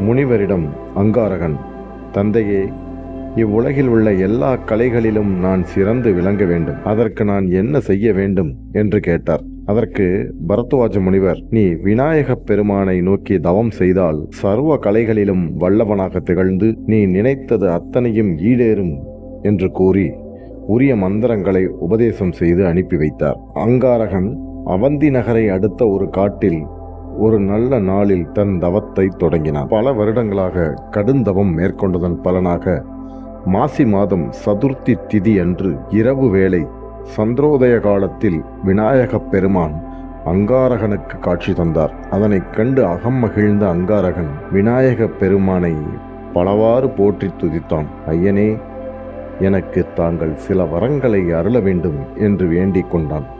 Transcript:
முனிவரிடம் அங்காரகன் தந்தையே இவ்வுலகில் உள்ள எல்லா கலைகளிலும் நான் சிறந்து விளங்க வேண்டும். அதற்கு நான் என்ன செய்ய வேண்டும்? என்று கேட்டார். அதற்கு பரத்வாஜ முனிவர் நீ விநாயகப் பெருமானை நோக்கி தவம் செய்தால் சர்வ கலைகளிலும் வல்லவனாக திகழ்ந்து நீ நினைத்தது அத்தனையும் ஈடேறும் என்று கூறி உரிய மந்திரங்களை உபதேசம் செய்து அனுப்பி வைத்தார். அங்காரகன் அவந்தி நகரை அடுத்த ஒரு காட்டில் ஒரு நல்ல நாளில் தன் தவத்தை தொடங்கினான். பல வருடங்களாக கடுந்தவம் மேற்கொண்டதன் பலனாக மாசி மாதம் சதுர்த்தி திதி அன்று இரவு வேளை சந்திரோதய காலத்தில் விநாயகப் பெருமான் அங்காரகனுக்கு காட்சி தந்தார். அதனைக் கண்டு அகம் மகிழ்ந்த அங்காரகன் விநாயகப் பெருமானை பலவாறு போற்றித் துதித்தான். ஐயனே எனக்கு தாங்கள் சில வரங்களை அருள வேண்டும் என்று வேண்டிக் கொண்டான்.